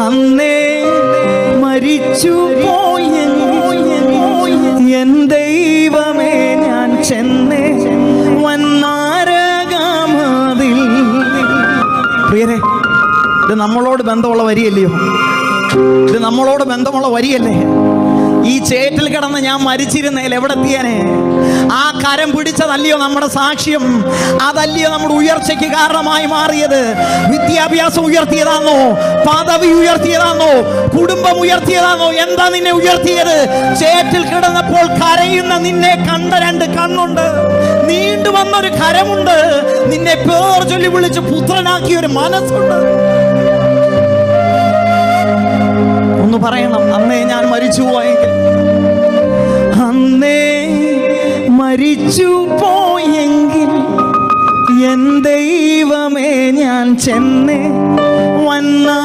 അന്നേ മരിച്ചു പോയെങ്കിൽ എൻ ദൈവമേ ഞാൻ ചെന്നേ വന്നാരകാമതിൽ പ്രിയരെ ഇത് നമ്മളോട് ബന്ധമുള്ള വരിയല്ലയോ? ഇത് നമ്മളോട് ബന്ധമുള്ള വരിയല്ലേ? ഈ ചേറ്റിൽ കിടന്ന് ഞാൻ മരിച്ചിരുന്നേൽ എവിടെ എത്തിയനെ ആ കരം പിടിച്ചതല്ലയോ നമ്മുടെ സാക്ഷ്യം? അതല്ലയോ നമ്മുടെ ഉയർച്ചയ്ക്ക് കാരണമായി മാറിയത്? വിദ്യാഭ്യാസം ഉയർത്തിയതാണോ പദവി ഉയർത്തിയതാണോ കുടുംബം ഉയർത്തിയതാണോ എന്താ നിന്നെ ഉയർത്തിയത്? ചേറ്റിൽ കിടന്നപ്പോൾ കരയുന്ന നിന്നെ കണ്ട രണ്ട് കണ്ണുണ്ട്. നീണ്ടു വന്നൊരു കരമുണ്ട്. നിന്നെ പേർ ചൊല്ലി വിളിച്ച് പുത്രനാക്കിയ ഒരു മനസ്സുണ്ട്. ഒന്ന് പറയണം. അന്നേ ഞാൻ മരിച്ചു പോയെങ്കിൽ മരിച്ചു പോയെങ്കിൽ എൻ ദൈവമേ ഞാൻ ചെന്ന് വന്നാ